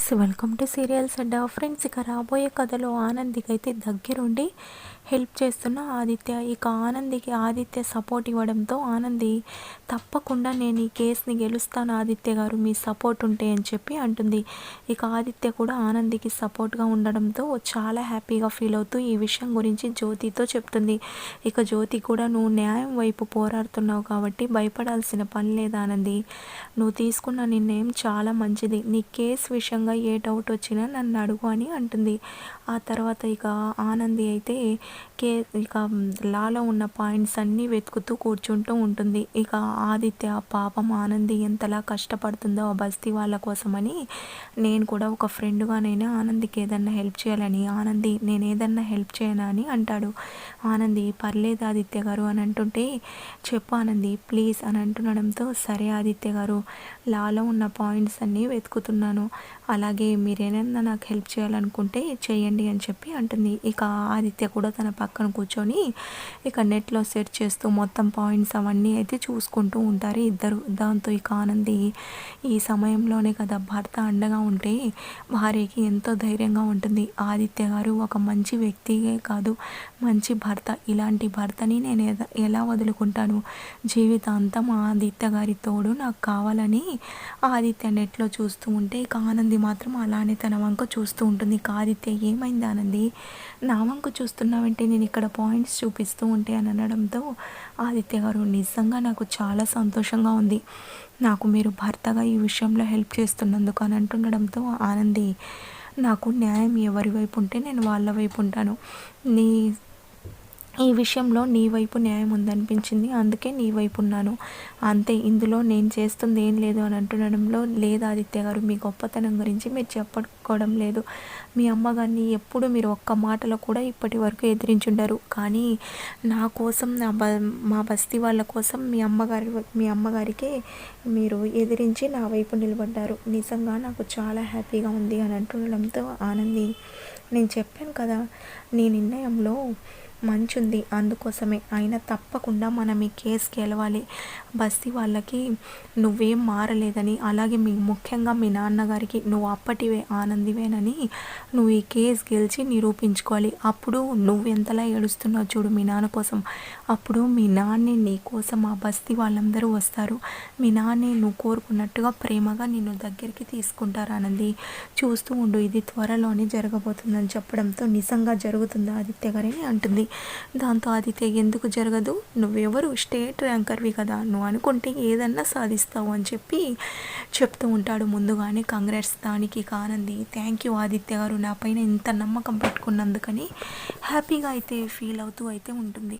Friends welcome to serials and friends ఇక రాబోయే కథలో ఆనందికి అయితే దగ్గరుండి హెల్ప్ చేస్తున్న ఆదిత్య. ఇక ఆనందికి ఆదిత్య సపోర్ట్ ఇవ్వడంతో ఆనంది తప్పకుండా నేను ఈ కేసుని గెలుస్తాను ఆదిత్య గారు మీ సపోర్ట్ ఉంటే అని చెప్పి అంటుంది. ఇక ఆదిత్య కూడా ఆనందికి సపోర్ట్గా ఉండడంతో చాలా హ్యాపీగా ఫీల్ అవుతూ ఈ విషయం గురించి జ్యోతితో చెప్తుంది. ఇక జ్యోతి కూడా నువ్వు న్యాయం వైపు పోరాడుతున్నావు కాబట్టి భయపడాల్సిన పని లేదు ఆనంది. నువ్వు తీసుకున్న నిర్ణయం చాలా మంచిది. నీ కేసు విషయంగా ఏ డౌట్ వచ్చినా నన్ను అడుగు అని అంటుంది. ఆ తర్వాత ఇక ఆనంది అయితే కే ఇక లాలో ఉన్న పాయింట్స్ అన్నీ వెతుకుతూ కూర్చుంటూ ఉంటుంది. ఇక ఆదిత్య పాపం ఆనంది ఎంతలా కష్టపడుతుందో ఆ బస్తీ వాళ్ళ కోసమని నేను కూడా ఒక ఫ్రెండ్గానైనా ఆనందికి ఏదన్నా హెల్ప్ చేయాలని ఆనంది నేను ఏదన్నా హెల్ప్ చేయనా అని అంటాడు. ఆనంది పర్లేదు ఆదిత్య గారు అని అంటుంటే చెప్పు ఆనంది ప్లీజ్ అని అంటుండడంతో సరే ఆదిత్య గారు లాలో ఉన్న పాయింట్స్ అన్నీ వెతుకుతున్నాను. అలాగే మీరేనన్నా నాకు హెల్ప్ చేయాలనుకుంటే చేయండి అని చెప్పి అంటుంది. ఇక ఆదిత్య కూడా తన పక్కన కూర్చొని ఇక నెట్లో సెర్చ్ చేస్తూ మొత్తం పాయింట్స్ అవన్నీ అయితే చూసుకుంటూ ఉంటారు ఇద్దరు. దాంతో ఇక ఆనంది ఈ సమయంలోనే కదా భర్త అండగా ఉంటే భార్యకి ఎంతో ధైర్యంగా ఉంటుంది. ఆదిత్య గారు ఒక మంచి వ్యక్తియే కాదు మంచి భర్త. ఇలాంటి భర్తని నేను ఎలా వదులుకుంటాను? జీవితాంతం ఆదిత్య గారి తోడు నాకు కావాలని ఆదిత్య నెట్లో చూస్తూ ఉంటే ఇక ఆనంది మాత్రం అలానే తన వంక చూస్తూ ఉంటుంది. ఇక ఆదిత్య ఏమైంది ఆనంది? నా వంక చూస్తున్నావంటే నేను ఇక్కడ పాయింట్స్ చూపిస్తూ ఉంటే అని అనడంతో ఆదిత్య గారు నిజంగా నాకు చాలా సంతోషంగా ఉంది. నాకు మీరు భర్తగా ఈ విషయంలో హెల్ప్ చేస్తున్నందుకు అని అంటుండడంతో ఆనంది నాకు న్యాయం ఎవరి వైపు ఉంటే నేను వాళ్ళ వైపు ఉంటాను. నీ ఈ విషయంలో నీ వైపు న్యాయం ఉందనిపించింది. అందుకే నీ వైపు ఉన్నాను. అంతే ఇందులో నేను చేస్తుంది ఏం లేదు అని అంటుండడంలో లేదు ఆదిత్య గారు మీ గొప్పతనం గురించి మీరు చెప్పుకోవడం లేదు. మీ అమ్మగారిని ఎప్పుడు మీరు ఒక్క మాటలో కూడా ఇప్పటి వరకు ఎదిరించుండరు. కానీ నా కోసం నా బ మా బస్తీ వాళ్ళ కోసం మీ అమ్మగారి మీ అమ్మగారికి మీరు ఎదిరించి నా వైపు నిలబడ్డారు. నిజంగా నాకు చాలా హ్యాపీగా ఉంది అని అంటుండడంతో ఆనంది నేను చెప్పాను కదా నీ నిర్ణయంలో మంచి ఉంది అందుకోసమే అయినా తప్పకుండా మనం ఈ కేసు గెలవాలి. బస్తీ వాళ్ళకి నువ్వేం మారలేదని అలాగే మీ ముఖ్యంగా మీ నాన్నగారికి నువ్వు అప్పటివే ఆనందివేనని నువ్వు ఈ కేసు గెలిచి నిరూపించుకోవాలి. అప్పుడు నువ్వు ఎంతలా ఏడుస్తున్నావు చూడు మీ నాన్న కోసం. అప్పుడు మీ నాన్నే నీ కోసం ఆ బస్తీ వాళ్ళందరూ వస్తారు. మీ నాన్నే నువ్వు కోరుకున్నట్టుగా ప్రేమగా నిన్ను దగ్గరికి తీసుకుంటారు ఆనంది. చూస్తూ ఉండు ఇది త్వరలోనే జరగబోతుందని చెప్పడంతో నిజంగా జరుగుతుందా ఆదిత్య గారని అంటుంది. దాంతో ఆదిత్య ఎందుకు జరగదు? నువ్వెవరు? స్టేట్ ర్యాంకర్వి కదా. నువ్వు అనుకుంటే ఏదన్నా సాధిస్తావు అని చెప్పి చెప్తూ ఉంటాడు ముందుగానే కాంగ్రెస్. దానికి కానంది థ్యాంక్ యూ ఆదిత్య గారు నా పైన ఇంత నమ్మకం పెట్టుకున్నందుకని హ్యాపీగా అయితే ఫీల్ అవుతూ అయితే ఉంటుంది.